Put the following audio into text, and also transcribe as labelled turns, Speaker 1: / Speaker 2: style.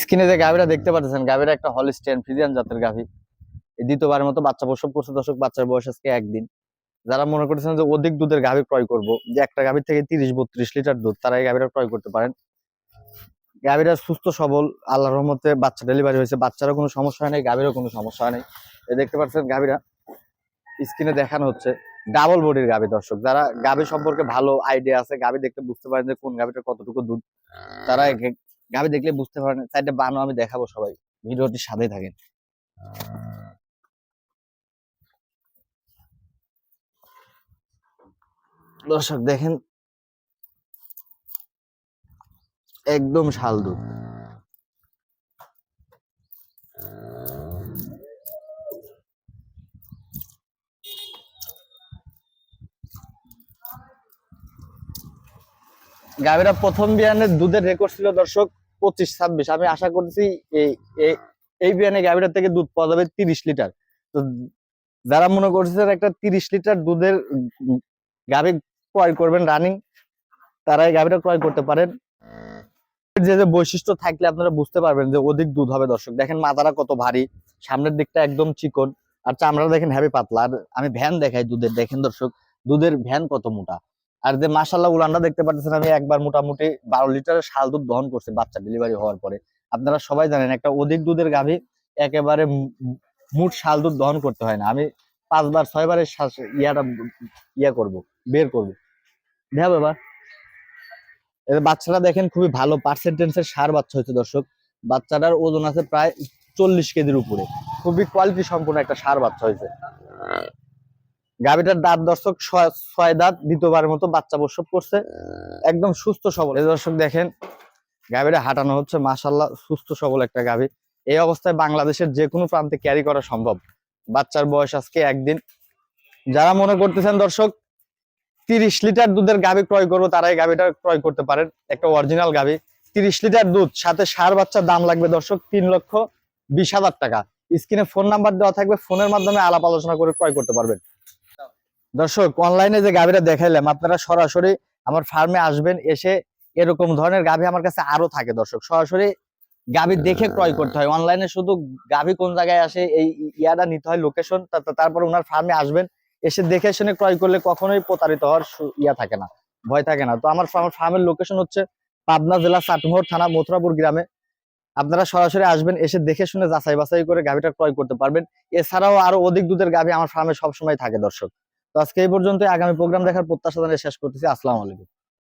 Speaker 1: স্ক্রিনে যে গাভীরা দেখতে পাচ্ছেন গাভীরা একটা হলিস্টিয়ান ফ্রিজিয়ান জাতের গাভী। দ্বিতীয়বারের মতো বাচ্চা প্রসব করছে, দর্শক, বাচ্চার বয়স আজকে একদিন। যারা মনে করতেছেন যে অধিক দুধের গাভী ক্রয় করব, যে একটা গাভীর থেকে তিরিশ বত্রিশ লিটার দুধ, তারা এই গাভীরা ক্রয় করতে পারেন। গাভীরা সুস্থ, সবল আল্লাহ রহমতে বাচ্চা ডেলিভারি হয়েছে। বাচ্চারও কোনো সমস্যা নেই, গাভীরও কোনো সমস্যা নেই। দেখতে পাচ্ছেন গাভীরা স্ক্রিনে দেখানো হচ্ছে। ডাবল বডির গাভী, দর্শক। যারা গাভী সম্পর্কে ভালো আইডিয়া আছে, গাভী দেখতে বুঝতে পারেন যে কোন গাভীটা কতটুকু দুধ। তারা গাভী দেখলে বুঝতে পারেন সাইডে বানো আমি দেখাবো সবাই। ভিডিওটির সাথেই থাকেন। দর্শক দেখেন। একদম শাল দুধ। গাভীরা প্রথম বিয়ানের দুধের রেকর্ড ছিল, দর্শক। পঁচিশ, ছাব্বিশ। আমি আশা করছি এই, এই- বিয়ানে গাভীরা থেকে দুধ পাওয়া যাবে তিরিশ লিটার। তো যারা মনে করছেন একটা তিরিশ লিটার দুধের গাভী ক্রয় করবেন রানিং, তারা এই গাভীটা ক্রয় করতে পারেন। যে যে বৈশিষ্ট্য থাকলে আপনারা বুঝতে পারবেন যে অধিক দুধ হবে দর্শক। দেখেন মাথাটা কত ভারী, সামনের দিকটা একদম চিকন। আর চামড়া দেখেন হেভি পাতলা। আর আমি ভ্যান দেখাই দুধের। দেখেন দর্শক, দুধের ভ্যান কত মোটা। আর যে মাসাল্লাহ উলানটা দেখতে পাচ্ছেন আমি একবার মোটামুটি বারো লিটারের শাল দুধ দহন করছে বাচ্চা ডেলিভারি হওয়ার পরে। আপনারা সবাই জানেন, একটা অধিক দুধের গাভী একেবারে মুঠ শাল দুধ দহন করতে হয় না। আমি পাঁচবার, ছয়বারের ইয়াটা ইয়া করব, বের করব। দেখাবো এবার এর বাচ্চাটা দেখেন খুবই ভালো পার্সেন্টেন্সের সার বাচ্চা হয়েছে দর্শক। বাচ্চাটার ওজন আছে প্রায় চল্লিশ কেজির উপরে। খুবই কোয়ালিটি সম্পূর্ণ একটা সার বাচ্চা হয়েছে। গাভীটার দাঁত দর্শক ছয়- দাঁত দ্বিতীয়বারের মতো বাচ্চা প্রসব করছে। একদম সুস্থ সবল। এই দর্শক দেখেন, গাভীটা হাঁটানো হচ্ছে মাসাল্লাহ সুস্থ সবল একটা গাভী। এই অবস্থায় বাংলাদেশের যে কোনো প্রান্তে ক্যারি করা সম্ভব। বাচ্চার বয়স আজকে একদিন। যারা মনে করতেছেন দর্শক, তিরিশ লিটার দুধের গাভী ক্রয় করব, তারাই গাভীটা ক্রয় করতে পারেন। একটা অরিজিনাল গাভী। তিরিশ লিটার দুধ, সাথে সার বাচ্চার দাম লাগবে দর্শক তিন লক্ষ বিশ হাজার টাকা। স্ক্রিনে ফোন নাম্বার দেওয়া থাকবে ফোনের মাধ্যমে আলাপ আলোচনা করে ক্রয় করতে পারবেন। দর্শক অনলাইনে যে গাভীটা দেখাইলাম আপনারা সরাসরি আমার ফার্মে আসবেন এসে এরকম ধরনের গাভী আমার কাছে আরও থাকে দর্শক। সরাসরি গাভী দেখে ক্রয় করতে হয়। অনলাইনে শুধু গাভী কোন জায়গায় আসে এই ইয়াটা নিতে হয় লোকেশন তারপর ওনার ফার্মে আসবেন এসে দেখে শুনে ক্রয় করলে কখনোই প্রতারিত হওয়ার ইয়া থাকে না ভয় থাকে না। তো আমার ফার্ম- ফার্মের লোকেশন হচ্ছে পাবনা জেলা চাটমোহর থানা মথুরাপুর গ্রামে। আপনারা সরাসরি আসবেন এসে দেখে শুনে যাচাই বাছাই করে গাভীটা ক্রয় করতে পারবেন। এছাড়াও আরও অধিক দুধের গাভী আমার ফার্মে সবসময় থাকে দর্শক। তো আজকে এই পর্যন্ত আগামী প্রোগ্রাম দেখার প্রত্যাশা জানিয়ে শেষ করতেছি। আসসালামু আলাইকুম।